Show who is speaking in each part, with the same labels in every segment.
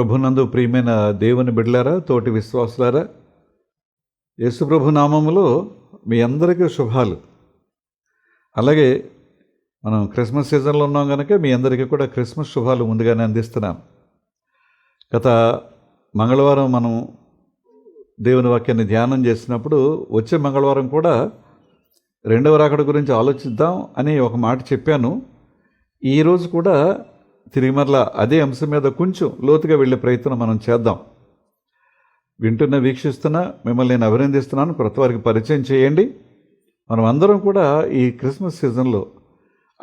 Speaker 1: ప్రభునందు ప్రియమైన దేవుని బిడ్డలారా తోటి విశ్వాసులారా యేసుప్రభు నామములో మీ అందరికీ శుభాలు. అలాగే మనం క్రిస్మస్ సీజన్లో ఉన్నాం కనుక మీ అందరికీ కూడా క్రిస్మస్ శుభాలు ముందుగానే అందిస్తున్నాం. గత మంగళవారం మనం దేవుని వాక్యాన్ని ధ్యానం చేసినప్పుడు వచ్చే మంగళవారం కూడా రెండవ రాకడ గురించి ఆలోచిద్దాం అని ఒక మాట చెప్పాను. ఈరోజు కూడా తిరిగి మరలా అదే అంశం మీద కొంచెం లోతుగా వెళ్ళే ప్రయత్నం మనం చేద్దాం. వింటున్న వీక్షిస్తున్న మిమ్మల్ని నేను అభినందిస్తున్నాను. కొత్త వారికి పరిచయం చేయండి. మనం అందరం కూడా ఈ క్రిస్మస్ సీజన్లో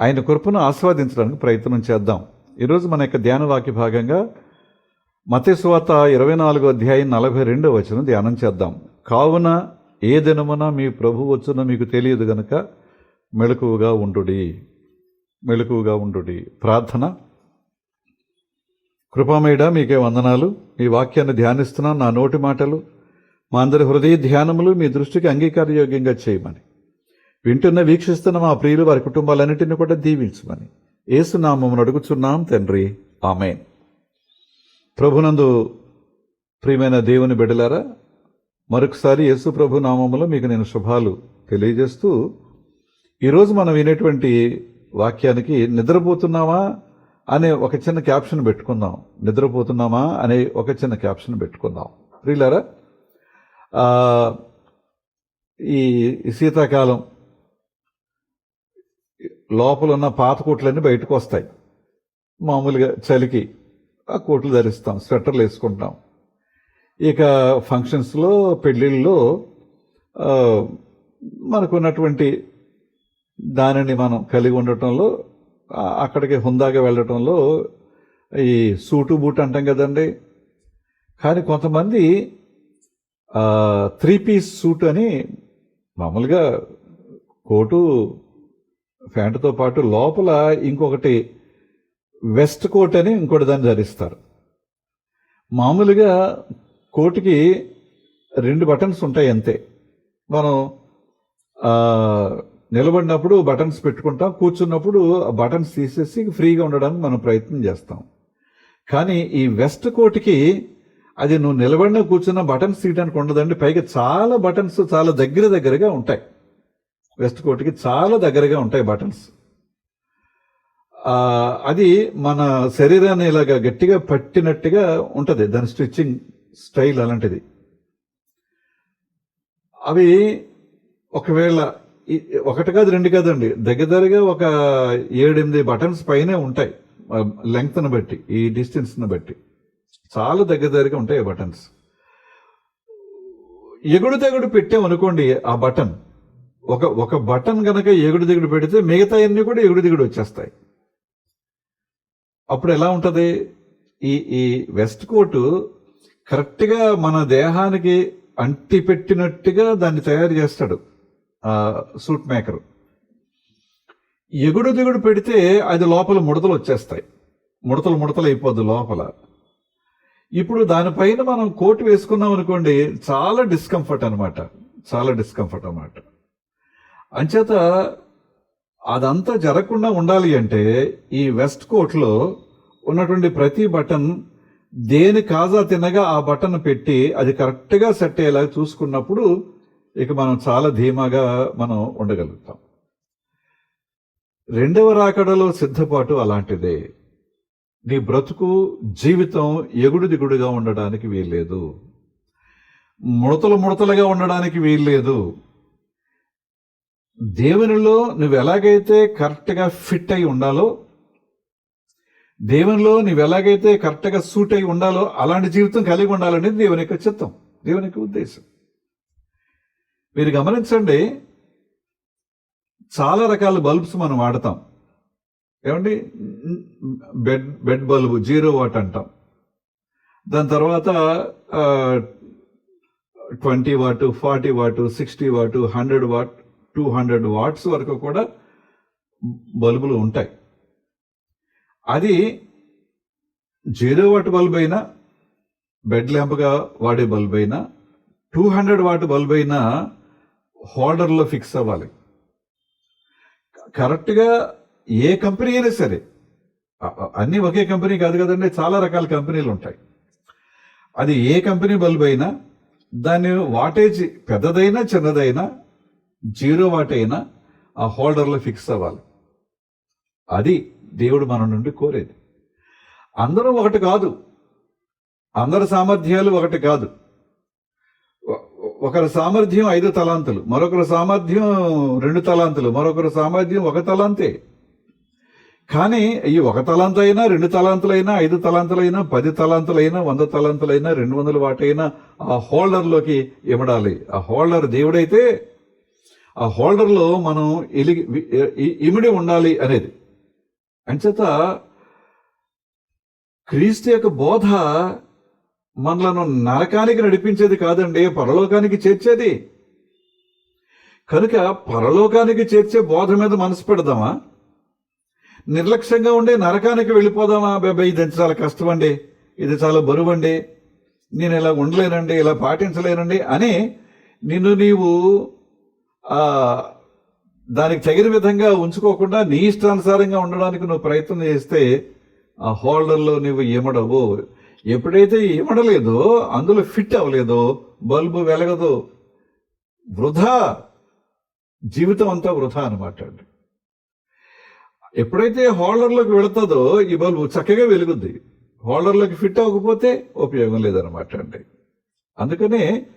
Speaker 1: ఆయన కృపను ఆస్వాదించడానికి ప్రయత్నం చేద్దాం. ఈరోజు మన యొక్క ధ్యాన వాక్య భాగంగా మతేశ్వాత ఇరవై నాలుగో అధ్యాయం నలభై రెండో వచనం ధ్యానం చేద్దాం. కావున ఏ దినమున మీ ప్రభు వచ్చునో మీకు తెలియదు గనుక మెలకువగా ఉండుడి. మెలకువగా ఉండుడి. ప్రార్థన. కృపామేడ మీకే వందనాలు. మీ వాక్యాన్ని ధ్యానిస్తున్నాను. నా నోటి మాటలు మా అందరి హృదయ ధ్యానములు మీ దృష్టికి అంగీకారయోగ్యంగా చేయమని. వింటున్న వీక్షిస్తున్న మా ప్రియులు వారి కుటుంబాలన్నింటినీ కూడా దీవించమని. ఏసునామమును అడుగుచున్నాం తండ్రి. ఆమె ప్రభునందు ప్రియమైన దేవుని బిడలారా మరొకసారి యేసు ప్రభు నామములో మీకు నేను శుభాలు తెలియజేస్తూ ఈరోజు మనం వినేటువంటి వాక్యానికి నిద్రపోతున్నామా? అనే ఒక చిన్న క్యాప్షన్ పెట్టుకుందాం. నిద్రపోతున్నామా అనే ఒక చిన్న క్యాప్షన్ పెట్టుకుందాం. ప్రియులరా ఈ శీతాకాలం లోపల ఉన్న పాత కోట్లన్నీ బయటకు వస్తాయి. మామూలుగా చలికి ఆ కోట్లు ధరిస్తాం స్వెటర్లు వేసుకుంటాం. ఇక ఫంక్షన్స్లో పెళ్ళిళ్ళలో మనకున్నటువంటి దానిని మనం కలిగి ఉండటంలో అక్కడికి హుందాగా వెళ్ళటంలో ఈ సూటు బూట్ అంటాం కదండి. కానీ కొంతమంది త్రీ పీస్ సూట్ అని మామూలుగా కోటు ప్యాంటుతో పాటు లోపల ఇంకొకటి వెస్ట్ కోట్ అని ఇంకోటి దాన్ని ధరిస్తారు. మామూలుగా కోటుకి రెండు బటన్స్ ఉంటాయి అంతే. మనం నిలబడినప్పుడు బటన్స్ పెట్టుకుంటాం కూర్చున్నప్పుడు ఆ బటన్స్ తీసేసి ఫ్రీగా ఉండడానికి మనం ప్రయత్నం చేస్తాం. కానీ ఈ వెస్ట్ కోట్కి అది నువ్వు నిలబడిన కూర్చున్న బటన్స్ తీయడానికి ఉండదండి. పైగా చాలా బటన్స్ చాలా దగ్గర దగ్గరగా ఉంటాయి. వెస్ట్ కోట్కి చాలా దగ్గరగా ఉంటాయి బటన్స్. అది మన శరీరాన్ని ఇలాగా గట్టిగా పట్టినట్టుగా ఉంటుంది. దాని స్టిచ్చింగ్ స్టైల్ అలాంటిది. అవి ఒకవేళ ఒకటి కాదు రెండు కాదండి. దగ్గర దగ్గరగా ఒక ఏడెనిమిది బటన్స్ పైనే ఉంటాయి. లెంగ్త్ని బట్టి ఈ డిస్టెన్స్ని బట్టి. చాలా దగ్గర దగ్గరగా ఉంటాయి ఆ బటన్స్ ఎగుడు తెగుడు పెట్టామనుకోండి ఆ బటన్ ఒక ఒక బటన్ కనుక ఎగుడు దిగుడు పెడితే మిగతా అన్నీ కూడా ఎగుడు దిగుడు వచ్చేస్తాయి. అప్పుడు ఎలా ఉంటుంది? ఈ ఈ వెస్ట్ కోటు కరెక్ట్గా మన దేహానికి అంటి పెట్టినట్టుగా దాన్ని తయారు చేస్తాడు. Suit maker. ఎగుడు దిగుడు పెడితే అది లోపల ముడతలు వచ్చేస్తాయి. ముడతలు ముడతలు అయిపోద్ది లోపల. ఇప్పుడు దానిపైన మనం కోట్ వేసుకున్నాం అనుకోండి చాలా డిస్కంఫర్ట్ అనమాట చాలా డిస్కంఫర్ట్ అనమాట అంచేత అదంతా జరగకుండా ఉండాలి అంటే ఈ వెస్ట్ కోట్లో ఉన్నటువంటి ప్రతి బటన్ దేని కాజా తినగా ఆ బటన్ పెట్టి అది కరెక్ట్గా సెట్ అయ్యేలా చూసుకున్నప్పుడు ఇక మనం చాలా ధీమాగా మనం ఉండగలుగుతాం. రెండవ రాకడలో సిద్ధపాటు అలాంటిదే. నీ బ్రతుకు జీవితం ఎగుడు దిగుడుగా ఉండడానికి వీల్లేదు. ముడతలు ముడతలుగా ఉండడానికి వీల్లేదు. దేవునిలో నువ్వు ఎలాగైతే కరెక్ట్గా ఫిట్ అయి ఉండాలో దేవునిలో నువ్వు ఎలాగైతే కరెక్ట్గా సూట్ అయి ఉండాలో అలాంటి జీవితం కలిగి ఉండాలనేది దేవుని యొక్క చిత్తం దేవుని యొక్క ఉద్దేశం. మీరు గమనించండి చాలా రకాల బల్బ్స్ మనం వాడతాం. ఏమండి? Bed bed bulb zero watt అంటాం. దాని తర్వాత twenty watt forty watt sixty watt hundred watt two hundred watts వరకు కూడా బల్బులు ఉంటాయి. అది జీరో వాట్ బల్బ్ అయినా బెడ్ ల్యాంప్గా వాడే బల్బ్ అయినా టూ హండ్రెడ్ వాట్ బల్బ్ అయినా హోల్డర్లో ఫిక్స్ అవ్వాలి. కరెక్ట్గా ఏ కంపెనీ అయినా సరే అన్నీ ఒకే కంపెనీ కాదు కదండి చాలా రకాల కంపెనీలు ఉంటాయి. అది ఏ కంపెనీ బల్బ్ అయినా దాని వాటేజ్ పెద్దదైనా చిన్నదైనా జీరో వాట్ అయినా ఆ హోల్డర్లో ఫిక్స్ అవ్వాలి. అది దేవుడు మన నుండి కోరేది. అందరూ ఒకటి కాదు. అందరి సామర్థ్యాలు ఒకటి కాదు. ఒకరి సామర్థ్యం ఐదు తలాంతులు మరొకరి సామర్థ్యం రెండు తలాంతులు మరొకరి సామర్థ్యం ఒక తలాంతే. కానీ ఈ ఒక తలాంతైనా రెండు తలాంతులైనా ఐదు తలాంతులైనా పది తలాంతులైనా వంద తలాంతులైనా రెండు వందల వాటైనా ఆ హోల్డర్లోకి ఇమడాలి ఆ హోల్డర్ దేవుడైతే ఆ హోల్డర్లో మనం ఎలిగి ఇమిడి ఉండాలి అనేది. అంచేత క్రీస్తు యొక్క బోధ మనలను నరకానికి నడిపించేది కాదండి పరలోకానికి చేర్చేది. కనుక పరలోకానికి చేర్చే బోధ మీద మనసు పెడదామా? నిర్లక్ష్యంగా ఉండే నరకానికి వెళ్ళిపోదామా? బాబాయ్ ఇది చాలా కష్టం అండి ఇది చాలా బరువు అండి నేను ఇలా ఉండలేనండి ఇలా పాటించలేనండి అని నిన్ను నీవు దానికి తగిన విధంగా ఉంచుకోకుండా నీ ఇష్టానుసారంగా ఉండడానికి నువ్వు ప్రయత్నం చేస్తే ఆ హోల్డర్లో నువ్వు ఏమడవు. ఎప్పుడైతే ఇమడలేదో అందులో ఫిట్ అవ్వలేదో బల్బు వెలగదు. వృధా. జీవితం అంతా వృధా అనమాట అండి. ఎప్పుడైతే హోల్డర్లోకి వెళుతుందో ఈ బల్బు చక్కగా వెలుగుద్ది. హోల్డర్లోకి ఫిట్ అవ్వకపోతే ఉపయోగం లేదనమాట అండి. అందుకనే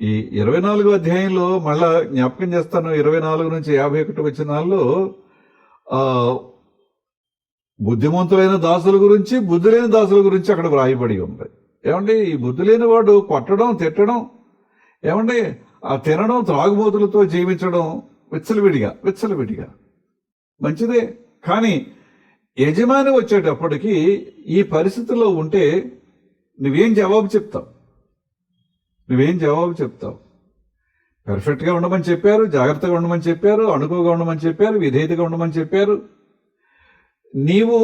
Speaker 1: ఈ ఇరవై నాలుగు అధ్యాయంలో మళ్ళా జ్ఞాపకం చేస్తాను. ఇరవై నాలుగు నుంచి యాభై ఒకటి వచ్చినాల్లో బుద్ధిమంతులైన దాసుల గురించి బుద్ధి లేని దాసుల గురించి అక్కడ వ్రాయబడి ఉంది. ఏమండి? ఈ బుద్ధి లేని వాడు కొట్టడం తిట్టడం ఏమండి? ఆ తినడం త్రాగుబోతులతో జీవించడం విచ్చలవిడిగా విచ్చలవిడిగా. మంచిదే. కానీ యజమాని వచ్చేటప్పటికి ఈ పరిస్థితిలో ఉంటే నువ్వేం జవాబు చెప్తావు? నువ్వేం జవాబు చెప్తావు? పర్ఫెక్ట్గా ఉండమని చెప్పారు జాగ్రత్తగా ఉండమని చెప్పారు అనుకోగా ఉండమని చెప్పారు విధేయతగా ఉండమని చెప్పారు. నీవు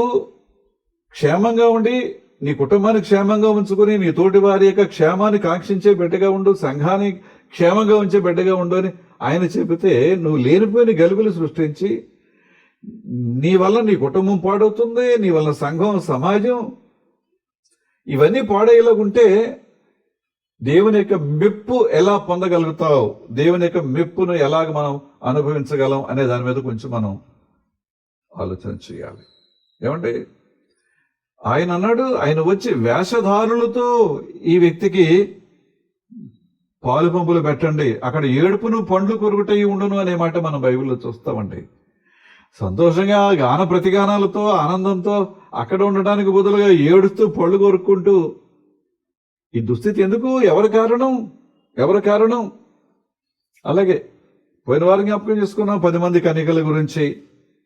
Speaker 1: క్షేమంగా ఉండి నీ కుటుంబాన్ని క్షేమంగా ఉంచుకుని నీ తోటి వారి యొక్క క్షేమాన్ని కాంక్షించే బిడ్డగా ఉండు సంఘాన్ని క్షేమంగా ఉంచే బిడ్డగా ఉండు అని ఆయన చెబితే నువ్వు లేనిపోయిన గలుగులు సృష్టించి నీ వల్ల నీ కుటుంబం పాడవుతుంది నీ వల్ల సంఘం సమాజం ఇవన్నీ పాడేలాగుంటే దేవుని యొక్క మెప్పు ఎలా పొందగలుగుతావు? దేవుని యొక్క మెప్పును ఎలాగ మనం అనుభవించగలం అనే దాని మీద కొంచెం మనం ఆలోచన చేయాలి. ఏమంటే ఆయన అన్నాడు ఆయన వచ్చి వేషధారులతో ఈ వ్యక్తికి పాలు పంపులు పెట్టండి అక్కడ ఏడుపును పండ్లు కొరుకుటయి ఉండును అనే మాట మనం బైబిల్లో చూస్తామండి. సంతోషంగా గాన ప్రతిగానాలతో ఆనందంతో అక్కడ ఉండడానికి బదులుగా ఏడుస్తూ పళ్ళు కొరుక్కుంటూ ఈ దుస్థితి ఎందుకు? ఎవరి కారణం? ఎవరి కారణం? అలాగే పోయిన వారం జ్ఞాపకం చేసుకున్నాం పది మంది కనికల గురించి.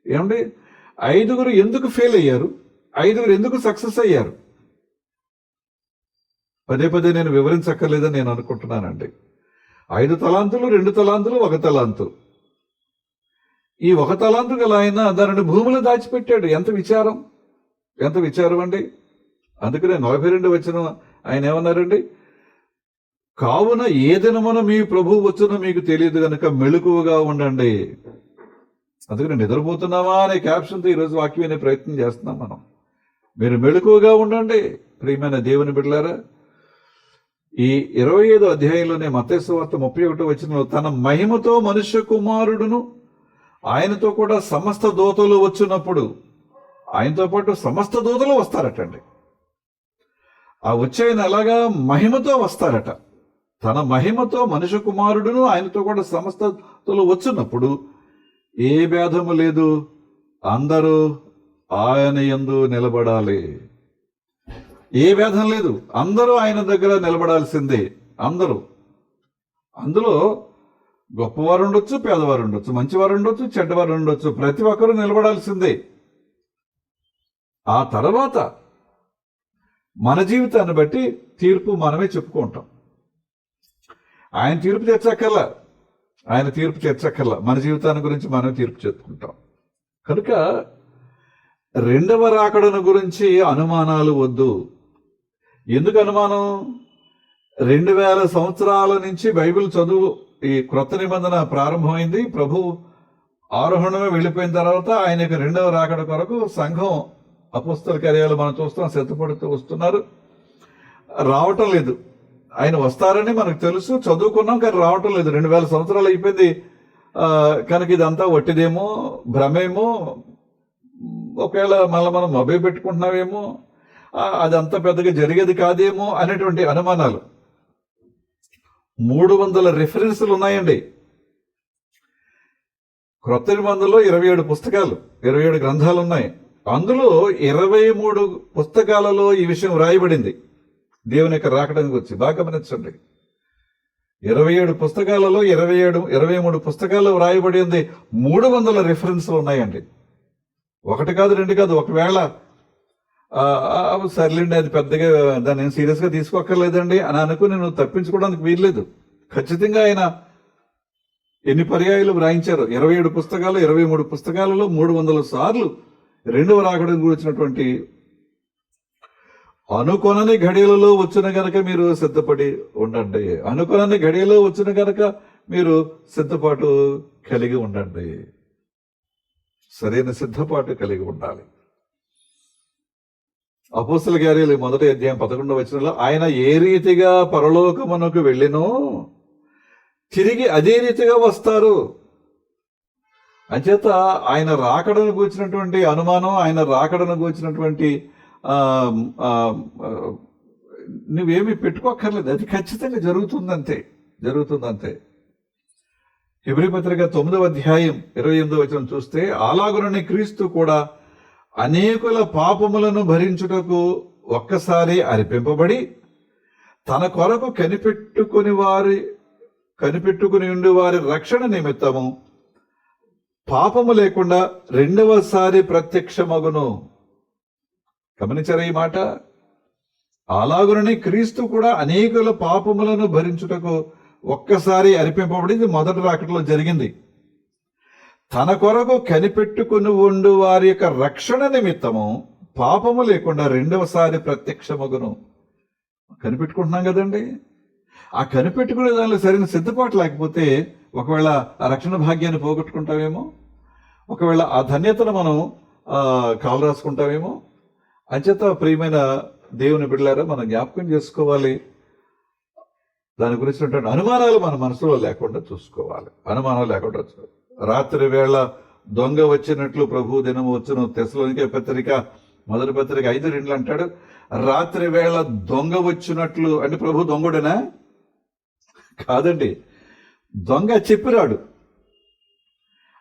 Speaker 1: ఏమండి? ఐదుగురు ఎందుకు ఫెయిల్ అయ్యారు? ఐదుగురు ఎందుకు సక్సెస్ అయ్యారు? పదే పదే నేను వివరించక్కర్లేదని నేను అనుకుంటున్నానండి. ఐదు తలాంతులు రెండు తలాంతులు ఒక తలాంతు. ఈ ఒక తలాంతు గల ఆయన దానిని భూమిలో దాచిపెట్టాడు. ఎంత విచారం? ఎంత విచారం అండి? అందుకనే నలభై రెండు వచ్చిన ఆయన ఏమన్నారండి? కావున ఏ దినమున మీ ప్రభు వచ్చునో మీకు తెలియదు కనుక మెళుకువగా ఉండండి. అందుకని నిద్రపోతున్నావా అనే క్యాప్షన్తో ఈరోజు వాక్యం అనే ప్రయత్నం చేస్తున్నాం మనం. మీరు మెళుకువగా ఉండండి. ప్రియమైన దేవుని బిడ్డలారా ఈ ఇరవై ఐదో అధ్యాయంలోనే మతేశ్వార్త ముప్పై ఒకటో వచ్చిన తన మహిమతో మనుష్య కుమారుడును ఆయనతో కూడా సమస్త దూతలు వచ్చినప్పుడు ఆయనతో పాటు సమస్త దూతలు వస్తారటండి. ఆ వచ్చాయన ఎలాగా అలాగా మహిమతో వస్తారట. తన మహిమతో మనుష్య కుమారుడును ఆయనతో కూడా సమస్తలు వచ్చినప్పుడు ఏ భేదము లేదు. అందరూ ఆయన ఎందు నిలబడాలి. ఏ భేదం లేదు. అందరూ ఆయన దగ్గర నిలబడాల్సిందే. అందరూ. అందులో గొప్పవారు ఉండొచ్చు పేదవారు ఉండొచ్చు మంచివారు ఉండొచ్చు చెడ్డవారు ఉండొచ్చు. ప్రతి ఒక్కరూ నిలబడాల్సిందే. ఆ తర్వాత మన జీవితాన్ని బట్టి తీర్పు మనమే చెప్పుకుంటాం. ఆయన తీర్పు తెచ్చక్కర్లా ఆయన తీర్పు తెచ్చక్కర్లా మన జీవితాన్ని గురించి మనం తీర్పు చెప్పుకుంటాం కనుక రెండవ రాకడను గురించి అనుమానాలు వద్దు. ఎందుకు అనుమానం? రెండు వేల సంవత్సరాల నుంచి బైబిల్ చదువు ఈ క్రొత్త నిబంధన ప్రారంభమైంది. ప్రభు ఆరోహణమే వెళ్ళిపోయిన తర్వాత ఆయన యొక్క రెండవ రాకడ కొరకు సంఘం అపుస్తల కార్యాలు మనం చూస్తాం సిద్ధపడుతూ వస్తున్నారు. రావటం లేదు. ఆయన వస్తారని మనకు తెలుసు. చదువుకున్నాం కానీ రావటం లేదు. రెండు వేల సంవత్సరాలు అయిపోయింది. కనుక ఇదంతా వట్టిదేమో భ్రమేమో ఒకవేళ మళ్ళీ మనం మొబైల్ పెట్టుకుంటున్నామేమో అదంతా పెద్దగా జరిగేది కాదేమో అనేటువంటి అనుమానాలు. మూడు వందల రిఫరెన్సులు ఉన్నాయండి. క్రొత్త నిబంధనలో ఇరవై ఏడు పుస్తకాలు ఇరవై ఏడు గ్రంథాలు ఉన్నాయి. అందులో ఇరవై మూడు పుస్తకాలలో ఈ విషయం రాయబడింది దేవుని యొక్క రాకడానికి వచ్చి బాగా గమనించండి. ఇరవై ఏడు పుస్తకాలలో ఇరవై ఏడు ఇరవై మూడు పుస్తకాల్లో వ్రాయబడి ఉంది. మూడు వందల రిఫరెన్స్లు ఉన్నాయండి. ఒకటి కాదు రెండు కాదు ఒకవేళ సర్లేండి అది పెద్దగా దాన్ని నేను సీరియస్గా తీసుకోక్కర్లేదండి అని అనుకుని నేను తప్పించుకోవడానికి వీల్లేదు. ఖచ్చితంగా ఆయన ఎన్ని పర్యాయాలు వ్రాయించారు? ఇరవై ఏడు పుస్తకాలు ఇరవై మూడు పుస్తకాలలో మూడు వందల సార్లు రెండవ రాకడం గురించినటువంటి అనుకొనని ఘడియలలో వచ్చిన గనక మీరు సిద్ధపడి ఉండండి. అనుకొనని ఘడియలో వచ్చిన గనక మీరు సిద్ధపాటు కలిగి ఉండండి. సరైన సిద్ధపాటు కలిగి ఉండాలి. అపోస్తుల గారి మొదటి అధ్యాయం పదకొండవ వచ్చినలో ఆయన ఏ రీతిగా పరలోకమునకు వెళ్ళినో తిరిగి అదే రీతిగా వస్తారు. అంచేత ఆయన రాకడను కూర్చినటువంటి అనుమానం ఆయన రాకడను కూర్చినటువంటి నువ్వేమి పెట్టుకోక్కర్లేదు. అది ఖచ్చితంగా జరుగుతుందంతే. జరుగుతుందంతే. హిబ్రి పత్రిక తొమ్మిదవ అధ్యాయం ఇరవై ఎనిమిదవ వచనం చూస్తే అలాగునని క్రీస్తు కూడా అనేకుల పాపములను భరించుటకు ఒక్కసారి అర్పింపబడి తన కొరకు కనిపెట్టుకుని వారి కనిపెట్టుకుని ఉండి వారి రక్షణ నిమిత్తము పాపము లేకుండా రెండవసారి ప్రత్యక్షమగును. గమనించారా ఈ మాట? అలాగునని క్రీస్తు కూడా అనేకుల పాపములను భరించుటకు ఒక్కసారి అర్పింపబడింది మొదటి రాకట్లో జరిగింది. తన కొరకు కనిపెట్టుకుని ఉండు వారి యొక్క రక్షణ నిమిత్తము పాపము లేకుండా రెండవసారి ప్రత్యక్షమగును. కనిపెట్టుకుంటున్నాం కదండి. ఆ కనిపెట్టుకునే దానిలో సరైన సిద్ధపాటు లేకపోతే ఒకవేళ ఆ రక్షణ భాగ్యాన్ని పోగొట్టుకుంటామేమో? ఒకవేళ ఆ ధన్యతను మనం కాలు రాసుకుంటామేమో? అంచేత ప్రియమైన దేవుని బిడ్డలారా మనం జ్ఞాపకం చేసుకోవాలి. దాని గురించినటువంటి అనుమానాలు మన మనసులో లేకుండా చూసుకోవాలి. అనుమానాలు లేకుండా రాత్రి వేళ దొంగ వచ్చినట్లు ప్రభు దినం వచ్చును. తెసలోనికే పత్రిక మొదటి పత్రిక ఐదు రెండులు అంటాడు రాత్రి వేళ దొంగ వచ్చినట్లు అంటే ప్రభు దొంగడేనా? కాదండి. దొంగ చెప్పిరాడు.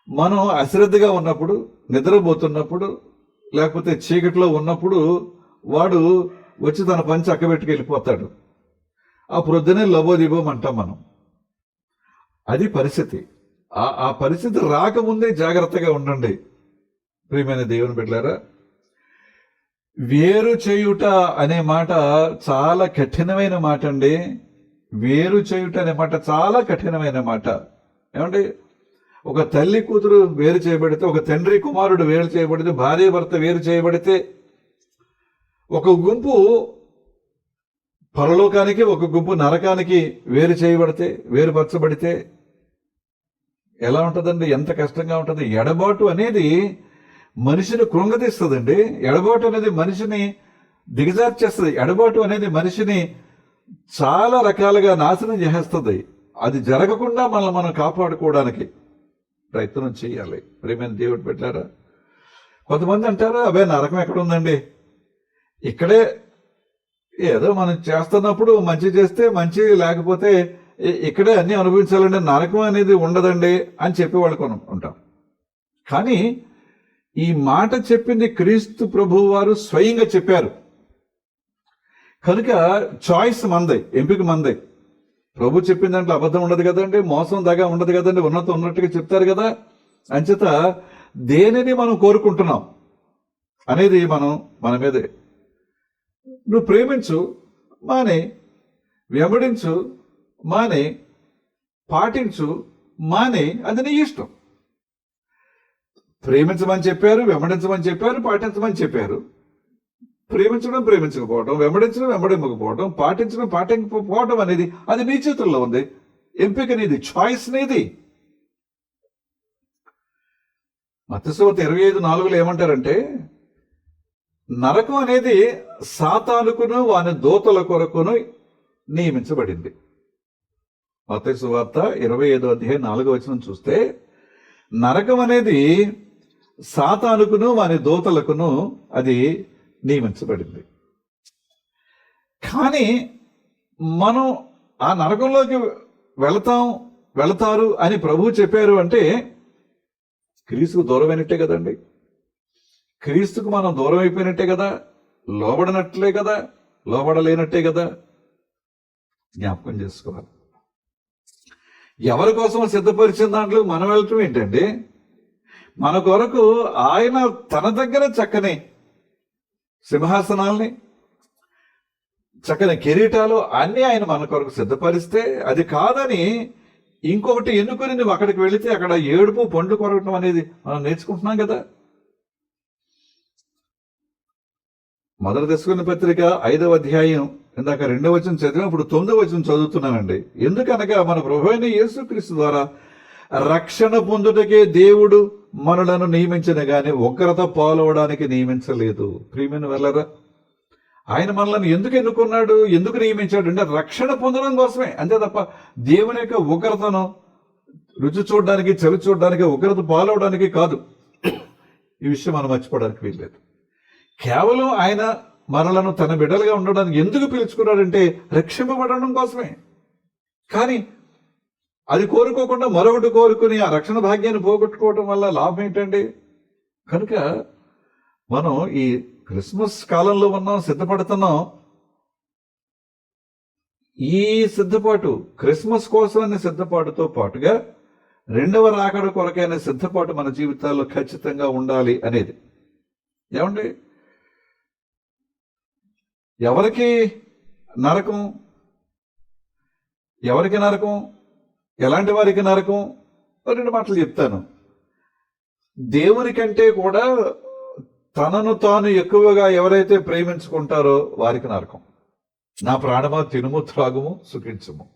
Speaker 1: మనం అశ్రద్ధగా ఉన్నప్పుడు నిద్రపోతున్నప్పుడు లేకపోతే చీకటిలో ఉన్నప్పుడు వాడు వచ్చి తన పని చక్కబెట్టుకు వెళ్ళిపోతాడు. ఆ ప్రొద్దునే లబోదిబోం అంటాం మనం. అది పరిస్థితి. ఆ ఆ పరిస్థితి రాకముందే జాగ్రత్తగా ఉండండి. ప్రియమైన దేవుని బిడ్డారా వేరు చేయుట అనే మాట చాలా కఠినమైన మాట అండి వేరు చేయుట అనే మాట చాలా కఠినమైన మాట. ఏమండి? ఒక తల్లి కూతురు వేరు చేయబడితే ఒక తండ్రి కుమారుడు వేరు చేయబడితే భార్య భర్త వేరు చేయబడితే ఒక గుంపు పరలోకానికి ఒక గుంపు నరకానికి వేరు చేయబడితే వేరుపరచబడితే ఎలా ఉంటుందండి? ఎంత కష్టంగా ఉంటుంది? ఎడబాటు అనేది మనిషిని కృంగతీస్తుందండి ఎడబాటు అనేది మనిషిని దిగజార్చేస్తుంది. ఎడబాటు అనేది మనిషిని చాలా రకాలుగా నాశనం చేసేస్తుంది. అది జరగకుండా మనల్ని మనం కాపాడుకోవడానికి. ప్రయత్నం చేయాలి. ప్రేమైన దేవుడు పెట్టారా? కొంతమంది అంటారు అబ్బాయి నరకం ఎక్కడ ఉందండి ఇక్కడే ఏదో మనం చేస్తున్నప్పుడు మంచి చేస్తే మంచి లేకపోతే ఇక్కడే అన్ని అనుభవించాలండి నరకం అనేది ఉండదండి అని చెప్పి వాళ్ళు ఉంటాం. కానీ ఈ మాట చెప్పింది క్రీస్తు ప్రభు వారు స్వయంగా చెప్పారు. కనుక చాయిస్ మందే ఎంపిక మందే. ప్రభు చెప్పిన దాంట్లో అబద్ధం ఉండదు కదండి మోసం దగా ఉండదు కదండి ఉన్నత ఉన్నట్టుగా చెప్తారు కదా. అంచేత దేనిని మనం కోరుకుంటున్నాం అనేది మనం మన మీదే. నువ్వు ప్రేమించు మానే. వెంబడించు మానే. పాటించు మానే. అది నీ ఇష్టం. ప్రేమించమని చెప్పారు వెంబడించమని చెప్పారు పాటించమని చెప్పారు. ప్రేమించడం ప్రేమించకపోవడం వెంబడించడం వెంబడించకపోవడం పాటించడం పాటించకపోవడం అనేది అది నీ చేతుల్లో ఉంది. ఎంపిక నీది చాయిస్ నీది. మత్స్యవత ఇరవై ఐదు నాలుగులో ఏమంటారంటే నరకం అనేది సాతానుకును వాని దూతల కొరకును నియమించబడింది. మత్తయి సువార్త ఇరవై ఐదో అధ్యాయం నాలుగో వచనం చూస్తే నరకం అనేది సాతానుకును వాని దూతలకును అది నియమించబడింది. కానీ మనం ఆ నరకంలోకి వెళతాం వెళతారు అని ప్రభువు చెప్పారు అంటే క్రీస్తుకు దూరమైనట్టే కదండి. క్రీస్తుకు మనం దూరం అయిపోయినట్టే కదా లోబడినట్లే కదా లోబడలేనట్టే కదా? జ్ఞాపకం చేసుకోవాలి. ఎవరి కోసం సిద్ధపరిచిన దాంట్లో మనం వెళ్ళటం ఏంటండి? మన కొరకు ఆయన తన దగ్గర చక్కని సింహాసనాల్ని చక్కని కిరీటాలు అన్నీ ఆయన మన కొరకు సిద్ధపరిస్తే అది కాదని ఇంకొకటి ఎన్నుకొని నువ్వు అక్కడికి వెళితే అక్కడ ఏడుపు పండ్లు కొరగటం అనేది మనం నేర్చుకుంటున్నాం కదా. మొదటి తీసుకున్న పత్రిక ఐదవ అధ్యాయం ఇందాక రెండవ వచనం చదివినప్పుడు తొమ్మిదవ వచనం చదువుతున్నానండి. ఎందుకనగా మన ప్రభు అయిన యేసుక్రీస్తు ద్వారా రక్షణ పొందుటకే దేవుడు మనలను నియమించిన కానీ ఉగ్రత పాలవడానికి నియమించలేదు. ప్రియమైన వెళ్ళరా ఆయన మనల్ని ఎందుకు ఎన్నుకున్నాడు ఎందుకు నియమించాడు అంటే రక్షణ పొందడం కోసమే. అంతే తప్ప దేవుని యొక్క ఉగ్రతను రుచి చూడడానికి చవి చూడడానికి ఉగ్రత పాలవడానికి కాదు. ఈ విషయం మనం మర్చిపోవడానికి వీల్లేదు. కేవలం ఆయన మనలను తన బిడ్డలుగా ఉండడానికి ఎందుకు పిలుచుకున్నాడంటే రక్షింపబడడం కోసమే. కానీ అది కోరుకోకుండా మరొకటి కోరుకుని ఆ రక్షణ భాగ్యాన్ని పోగొట్టుకోవటం వల్ల లాభం ఏంటండి? కనుక మనం ఈ క్రిస్మస్ కాలంలో ఉన్నాం సిద్ధపడుతున్నాం. ఈ సిద్ధపాటు క్రిస్మస్ కోసమైన సిద్ధపాటుతో పాటుగా రెండవ రాకడ కొరకైన సిద్ధపాటు మన జీవితాల్లో ఖచ్చితంగా ఉండాలి అనేది. ఏమండి? ఎవరికి నరకం? ఎవరికి నరకం? ఎలాంటి వారికి నరకం? రెండు మాటలు చెప్తాను. దేవుని కంటే కూడా తనను తాను ఎక్కువగా ఎవరైతే ప్రేమించుకుంటారో వారికి నరకం. నా ప్రాణమా తినుము త్రాగుము సుఖించుము.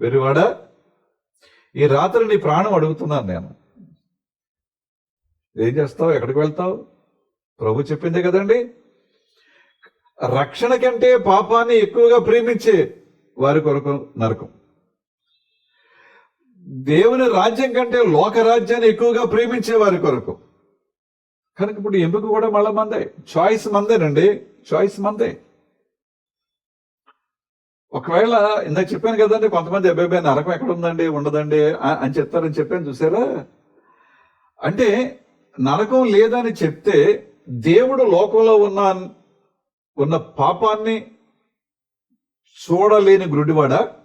Speaker 1: వెరివాడ? ఈ రాత్రి నీ ప్రాణం అడుగుతున్నాను నేను. ఏం చేస్తావు? ఎక్కడికి వెళ్తావు? ప్రభు చెప్పిందే కదండి. రక్షణ కంటే పాపాన్ని ఎక్కువగా ప్రేమించే వారి కొరకు నరకం. దేవుని రాజ్యం కంటే లోక రాజ్యాన్ని ఎక్కువగా ప్రేమించే వారి కొరకు. కనుక ఇప్పుడు ఎంపిక కూడా మళ్ళీ మందే. చాయిస్ మందేనండి. చాయిస్ మందే. ఒకవేళ ఇందాక చెప్పాను కదండి కొంతమంది అబ్బాయి నరకం ఎక్కడ ఉందండి ఉండదండి అని చెప్తారని చెప్పాను చూసారా? అంటే నరకం లేదని చెప్తే దేవుడు లోకంలో ఉన్న ఉన్న పాపాన్ని చూడలేని గురుడివాడా?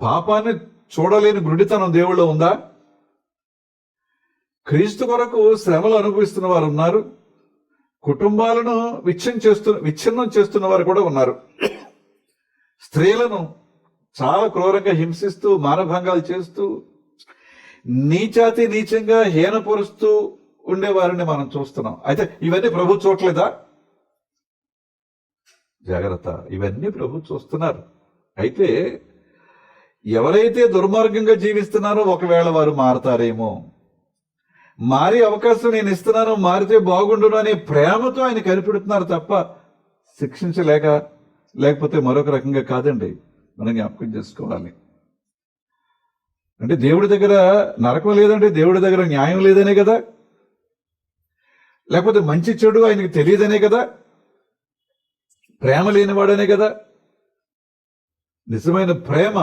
Speaker 1: పాపాన్ని చూడలేని గురుడితనం దేవుళ్ళో ఉందా? క్రీస్తు కొరకు శ్రమలు అనుభవిస్తున్న వారు ఉన్నారు. కుటుంబాలను విచ్ఛిన్న చేస్తు విచ్ఛిన్నం చేస్తున్న వారు కూడా ఉన్నారు. స్త్రీలను చాలా క్రూరంగా హింసిస్తూ మానభంగాలు చేస్తూ నీచాతి నీచంగా హీనపరుస్తూ ఉండేవారిని మనం చూస్తున్నాం. అయితే ఇవన్నీ ప్రభు చూడలేదా? జాగ్రత్త ఇవన్నీ ప్రభు చూస్తున్నారు. అయితే ఎవరైతే దుర్మార్గంగా జీవిస్తున్నారో ఒకవేళ వారు మారతారేమో. మారే అవకాశం నేను ఇస్తున్నాను మారితే బాగుండును అనే ప్రేమతో ఆయన కనిపెడుతున్నారు తప్ప శిక్షించలేక లేకపోతే మరొక రకంగా కాదండి. మనం జ్ఞాపకం చేసుకోవాలి. అంటే దేవుడి దగ్గర నరకం లేదంటే దేవుడి దగ్గర న్యాయం లేదనే కదా. లేకపోతే మంచి చెడు ఆయనకి తెలియదనే కదా. ప్రేమ లేనివాడనే కదా. నిజమైన ప్రేమ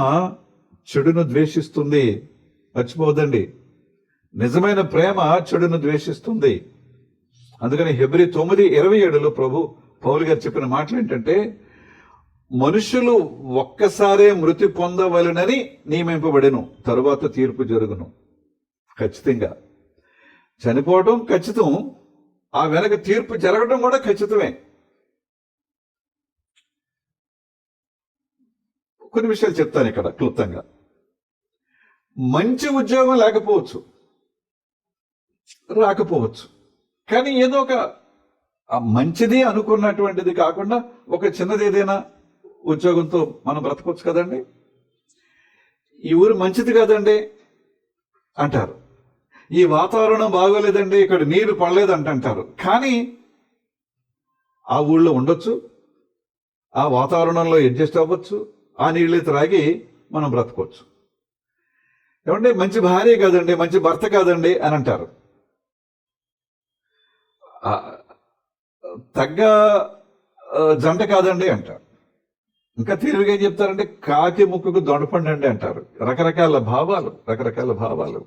Speaker 1: చెడును ద్వేషిస్తుంది. మర్చిపోవద్దండి. నిజమైన ప్రేమ చెడును ద్వేషిస్తుంది. అందుకని హెబ్రి తొమ్మిది ఇరవై ఏడులో ప్రభు పౌలు గారు చెప్పిన మాటలు ఏంటంటే మనుషులు ఒక్కసారే మృతి పొందవలనని నియమింపబడెను. తరువాత తీర్పు జరుగును. ఖచ్చితంగా. చనిపోవటం ఖచ్చితం ఆ వెనక తీర్పు జరగడం కూడా ఖచ్చితమే. కొన్ని విషయాలు చెప్తాను ఇక్కడ క్లుప్తంగా. మంచి ఉద్యోగం లేకపోవచ్చు. రాకపోవచ్చు. కానీ ఏదో ఒక మంచిది అనుకున్నటువంటిది కాకుండా ఒక చిన్నది ఏదైనా ఉద్యోగంతో మనం బ్రతకొచ్చు కదండి? ఈ ఊరు మంచిది కదండి అంటారు. ఈ వాతావరణం బాగోలేదండి ఇక్కడ నీరు పడలేదంట అంటారు కానీ ఆ ఊళ్ళో ఉండొచ్చు ఆ వాతావరణంలో అడ్జస్ట్ అవ్వచ్చు ఆ నీళ్ళు త్రాగి మనం బ్రతకొచ్చు. ఏమంటే మంచి భార్య కాదండి మంచి భర్త కాదండి అని అంటారు. తగ్గ జంట కాదండి అంటారు. ఇంకా తీరుగా ఏం చెప్తారంటే కాకి ముక్కుకు దొండపండి అంటారు. రకరకాల భావాలు రకరకాల భావాలు.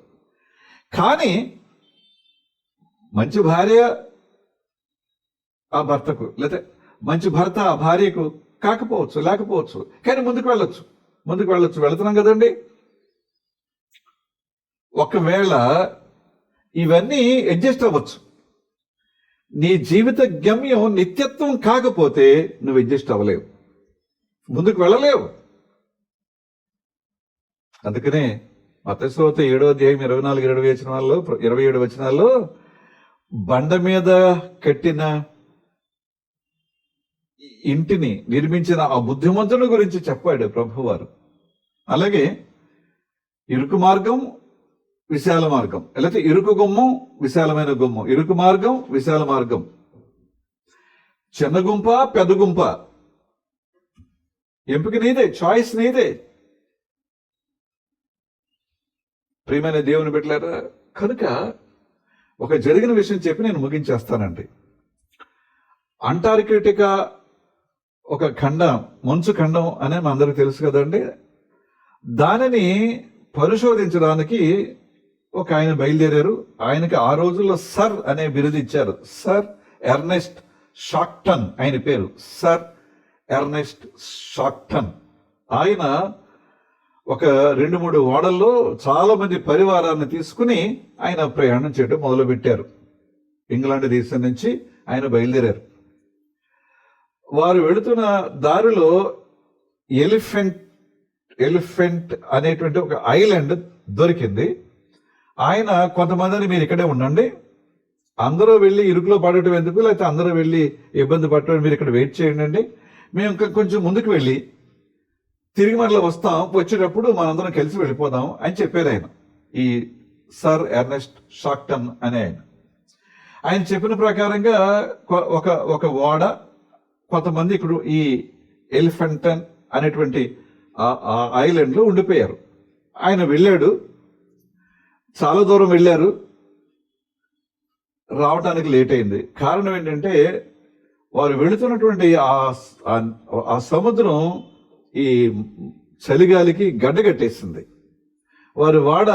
Speaker 1: కానీ మంచి భార్య ఆ భర్తకు లేదా మంచి భర్త ఆ భార్యకు కాకపోవచ్చు లేకపోవచ్చు. కానీ ముందుకు వెళ్ళొచ్చు. ముందుకు వెళ్ళొచ్చు. వెళుతున్నాం కదండి? ఒకవేళ ఇవన్నీ అడ్జస్ట్ అవ్వచ్చు. నీ జీవిత గమ్యం నిత్యత్వం కాకపోతే నువ్వు అడ్జస్ట్ అవ్వలేవు. ముందుకు వెళ్ళలేవు. అందుకనే మతశ్రోత ఏడో అధ్యాయం ఇరవై నాలుగు ఇరవై వచనాల్లో ఇరవై ఏడు వచనాల్లో బండ మీద కట్టిన ఇంటిని నిర్మించిన ఆ బుద్ధిమంతుని గురించి చెప్పాడు ప్రభువారు. అలాగే ఇరుకు మార్గం విశాల మార్గం లేకపోతే ఇరుకు గుమ్మం విశాలమైన గుమ్మం. ఇరుకు మార్గం విశాల మార్గం. చిన్న గుంప పెద్ద గుంప ఎంపిక నీదే చాయిస్ నీదే. ప్రియమైన దేవుని పెట్టలేరా కనుక ఒక జరిగిన విషయం చెప్పి నేను ముగించేస్తానండి. అంటార్కిటికా ఒక ఖండం మంచు ఖండం అనే మా అందరికి తెలుసు కదండి. దానిని పరిశోధించడానికి ఒక ఆయన బయలుదేరారు. ఆయనకి ఆ రోజుల్లో సర్ అనే బిరుదు ఇచ్చారు. సర్ ఎర్నెస్ట్ షాక్టన్ ఆయన పేరు. Sir Ernest Shackleton. ఆయన ఒక రెండు మూడు ఓడల్లో చాలామంది పరివారాన్ని తీసుకుని ఆయన ప్రయాణం చేయడం మొదలుపెట్టారు. ఇంగ్లాండ్ దేశం నుంచి ఆయన బయలుదేరారు. వారు వెళుతున్న దారిలో ఎలిఫెంట్ ఎలిఫెంట్ అనేటువంటి ఒక ఐలాండ్ దొరికింది. ఆయన కొంతమందిని మీరు ఇక్కడే ఉండండి. అందరూ వెళ్ళి ఇరుకులో పడటం ఎందుకు? లేకపోతే అందరూ వెళ్ళి ఇబ్బంది పడటం మీరు ఇక్కడ వెయిట్ చేయండి మేము ఇంకా కొంచెం ముందుకు వెళ్ళి తిరిగి మరలా వస్తాం. వచ్చేటప్పుడు మనందరం కలిసి వెళ్ళిపోదాం అని చెప్పారు ఆయన. ఈ సర్ ఎర్నెస్ట్ షాక్టన్ అనే ఆయన. ఆయన చెప్పిన ప్రకారంగా ఒక ఒక ఓడ కొంతమంది ఇప్పుడు ఈ ఎలిఫెంటన్ అనేటువంటి ఐలాండ్లో ఉండిపోయారు. ఆయన వెళ్ళాడు. చాలా దూరం వెళ్ళారు. రావడానికి లేట్ అయింది. కారణం ఏంటంటే వారు వెళుతున్నటువంటి ఆ ఆ- సముద్రం ఈ చలిగాలికి గడ్డ కట్టేసింది. వారు వాడ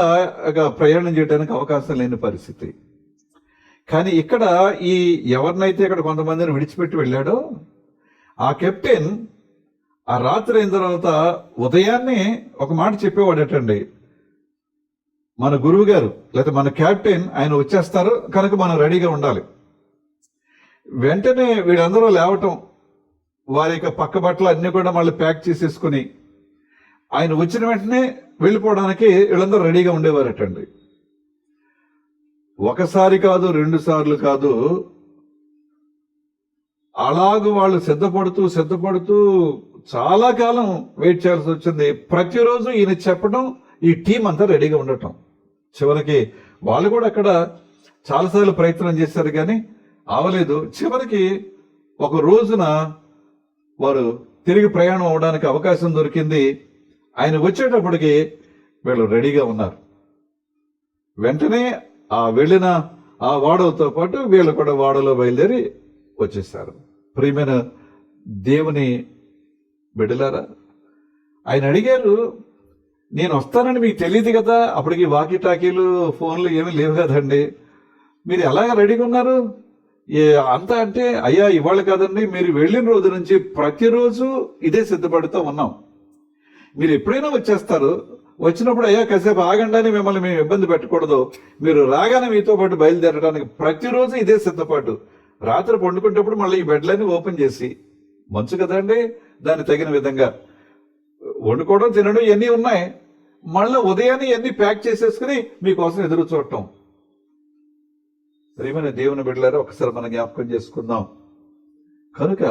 Speaker 1: ప్రయాణం చేయడానికి అవకాశం లేని పరిస్థితి. కానీ ఇక్కడ ఈ ఎవరినైతే ఇక్కడ కొంతమందిని విడిచిపెట్టి వెళ్ళాడో ఆ కెప్టెన్ ఆ రాత్రి అయిన తర్వాత ఉదయాన్నే ఒక మాట చెప్పేవాడటండి. మన గురువు గారు లేకపోతే మన కెప్టెన్ ఆయన వచ్చేస్తారు కనుక మనం రెడీగా ఉండాలి. వెంటనే వీళ్ళందరూ లేవటం వారి యొక్క పక్క బట్టలు అన్నీ కూడా మళ్ళీ ప్యాక్ చేసేసుకుని ఆయన వచ్చిన వెంటనే వెళ్ళిపోవడానికి వీళ్ళందరూ రెడీగా ఉండేవారటండి. ఒకసారి కాదు రెండు సార్లు కాదు అలాగ వాళ్ళు సిద్ధపడుతూ సిద్ధపడుతూ చాలా కాలం వెయిట్ చేయాల్సి వచ్చింది. ప్రతిరోజు ఈయన చెప్పడం ఈ టీం అంతా రెడీగా ఉండటం. చివరికి వాళ్ళు కూడా అక్కడ చాలాసార్లు ప్రయత్నం చేశారు కానీ అవలేదు చివరికి ఒక రోజున వారు తిరిగి ప్రయాణం అవడానికి అవకాశం దొరికింది. ఆయన వచ్చేటప్పటికి వీళ్ళు రెడీగా ఉన్నారు. వెంటనే ఆ వెళ్ళిన ఆ వాడవతో పాటు వీళ్ళు కూడా వాడలో బయలుదేరి వచ్చేసారు ప్రియమైన దేవుని బిడ్డలారా ఆయన అడిగారు నేను వస్తానని మీకు తెలియదు కదా అప్పటికి వాకీ టాకీలు ఫోన్లు ఏమీ లేవు కదండి. మీరు ఎలాగ రెడీగా ఉన్నారు? ఏ అంతా అంటే అయ్యా ఇవాళ కాదండి మీరు వెళ్ళిన రోజు నుంచి ప్రతిరోజు ఇదే సిద్ధపడుతూ ఉన్నాం. మీరు ఎప్పుడైనా వచ్చేస్తారు వచ్చినప్పుడు అయ్యా కాసేపు ఆగండి మిమ్మల్ని మేము ఇబ్బంది పెట్టకూడదు మీరు రాగానే మీతో పాటు బయలుదేరడానికి ప్రతిరోజు ఇదే సిద్ధపాటు. రాత్రి పండుకునేటప్పుడు మళ్ళీ ఈ బెడ్లన్నీ ఓపెన్ చేసి మంచు కదండి? దాన్ని తగిన విధంగా వండుకోవడం తినడం ఇవన్నీ ఉన్నాయి. మళ్ళీ ఉదయాన్నే ఇవన్నీ ప్యాక్ చేసేసుకుని మీకోసం ఎదురు చూడటం. ప్రేమైన దేవుని బిడ్డలారా ఒకసారి మనం జ్ఞాపకం చేసుకుందాం. కనుక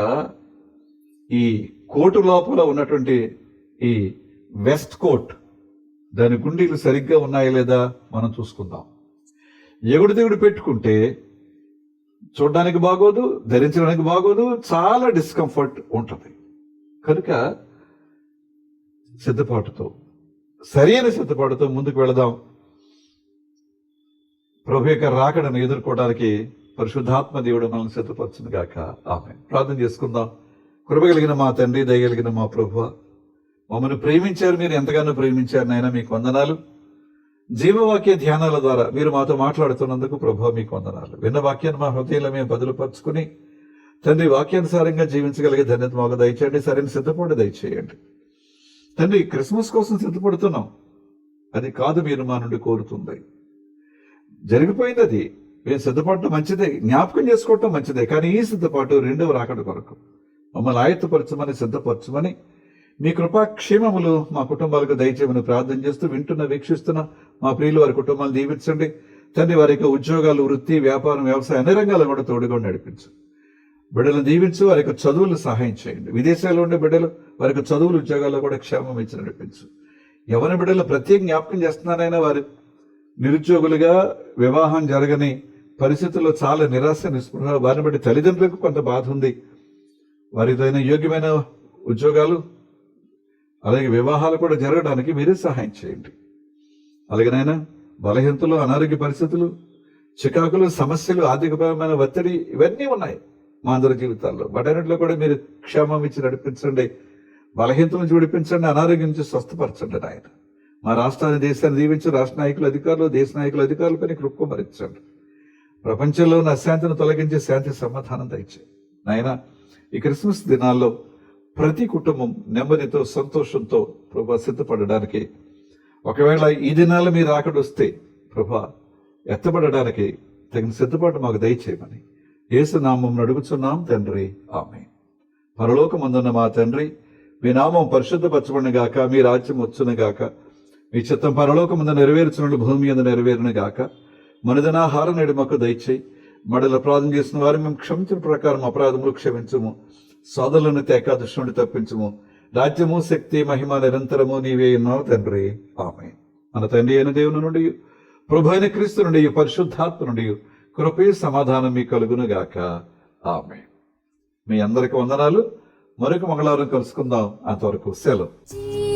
Speaker 1: ఈ కోటు లోపల ఉన్నటువంటి ఈ వెస్ట్ కోట్ దాని గుండీలు సరిగ్గా ఉన్నాయా లేదా మనం చూసుకుందాం. ఎగుడు దిగుడు పెట్టుకుంటే చూడడానికి బాగోదు ధరించడానికి బాగోదు చాలా డిస్కంఫర్ట్ ఉంటుంది. కనుక సిద్ధపాటుతో సరైన సిద్ధపాటుతో ముందుకు వెళదాం. ప్రభు యొక్క రాకడను ఎదుర్కోవడానికి పరిశుద్ధాత్మ దేవుడు మనల్ని సిద్ధపరచును గాక. ఆమె ప్రార్థన చేసుకుందాం. కృపగలిగిన మా తండ్రి దయగలిగిన మా ప్రభు మమ్మల్ని ప్రేమించారు మీరు ఎంతగానో ప్రేమించారు నాయన మీకు వందనాలు. జీవవాక్య ధ్యానాల ద్వారా మీరు మాతో మాట్లాడుతున్నందుకు ప్రభు మీకు వందనాలు. విన్న వాక్యాన్ని మా హృదయంలో మేము బదులుపరుచుకుని తండ్రి వాక్యానుసారంగా జీవించగలిగే ధన్యత మాకు దయచేయండి సరైన సిద్ధపడి దయచేయండి. తండ్రి క్రిస్మస్ కోసం సిద్ధపడుతున్నాం. అది కాదు మీరు మా నుండి కోరుతుంది. జరిగిపోయింది అది. మేము సిద్ధపడటం మంచిదే జ్ఞాపకం చేసుకోవటం మంచిదే కానీ ఈ సిద్ధపాటు రెండవ రాకడ కొరకు. మమ్మల్ని ఆయత్తపరచమని సిద్ధపరచమని మీ కృపాక్షేమములు మా కుటుంబాలకు దయచేయమని ప్రార్థన చేస్తూ వింటున్న వీక్షిస్తున్న మా ప్రియులు వారి కుటుంబాలు దీవించండి. తండ్రి వారి యొక్క ఉద్యోగాలు వృత్తి వ్యాపారం వ్యవసాయం అన్ని రంగాలను కూడా తోడుగా నడిపించు. బిడ్డలను దీవించు వారి యొక్క చదువులు సహాయం చేయండి. విదేశాల్లో ఉండే బిడ్డలు వారి యొక్క చదువులు ఉద్యోగాల్లో కూడా క్షేమం ఇచ్చి నడిపించు. ఎవరి బిడ్డలు ప్రత్యేక జ్ఞాపకం చేస్తున్నారైనా వారు నిరుద్యోగులుగా వివాహం జరగని పరిస్థితుల్లో చాలా నిరాశ నిస్పృహ వారిని బట్టి తల్లిదండ్రులకు కొంత బాధ ఉంది. వారిదైన యోగ్యమైన ఉద్యోగాలు అలాగే వివాహాలు కూడా జరగడానికి మీరే సహాయం చేయండి. అలాగేనైనా బలహీనతలు అనారోగ్య పరిస్థితులు చికాకులు సమస్యలు ఆర్థికపరమైన ఒత్తిడి ఇవన్నీ ఉన్నాయి మా అందరి జీవితాల్లో. వాటన్నిటిలో కూడా మీరు క్షేమం ఇచ్చి నడిపించండి బలహీనతల నుంచి విడిపించండి అనారోగ్యం నుంచి స్వస్థపరచండి నాయన. మా రాష్ట్రాన్ని దేశాన్ని దీవించి రాష్ట్ర నాయకులు అధికారులు దేశ నాయకుల అధికారులపై కృపమరించండి ప్రపంచంలో ఉన్న అశాంతిని తొలగించి శాంతి సమాధానం దయచే నాయన ఈ క్రిస్మస్ దినాల్లో ప్రతి కుటుంబం నెమ్మదితో సంతోషంతో ప్రభా సిద్ధపడడానికి ఒకవేళ ఈ దినాలు మీరు రాకడొస్తే ప్రభా ఎత్తబడడానికి తగిన సిద్ధపాటు మాకు దయచేయమని. ఏసు నామం అడుగుచున్నాం తండ్రి. ఆమె పరలోకమందున్న మా తండ్రి మీ నామం పరిశుద్ధపరచబడిన గాక మీ రాజ్యం వచ్చును గాక మీ చిత్తం పరలోకమందు నెరవేర్చున్నట్లు భూమి మీద నెరవేరును గాక నేడు మాకు దయచేయి. మడల అపరాధం చేసిన వారు మేము క్షమించిన ప్రకారం అపరాధములు క్షమించము. సోదరులను తేకాదృష్టి నుండి తప్పించము. రాజ్యము శక్తి మహిమ నిరంతరము నీవే ఉన్నావు తండ్రి. ఆమె మన తండ్రి అయిన దేవుని నుండి ప్రభు అయిన క్రీస్తు నుండి పరిశుద్ధాత్మ నుండి కృపే సమాధానం మీ కలుగునుగాక ఆమె మీ అందరికి వందనాలు. మరొక మంగళవారం కలుసుకుందాం. అంతవరకు సెలవు.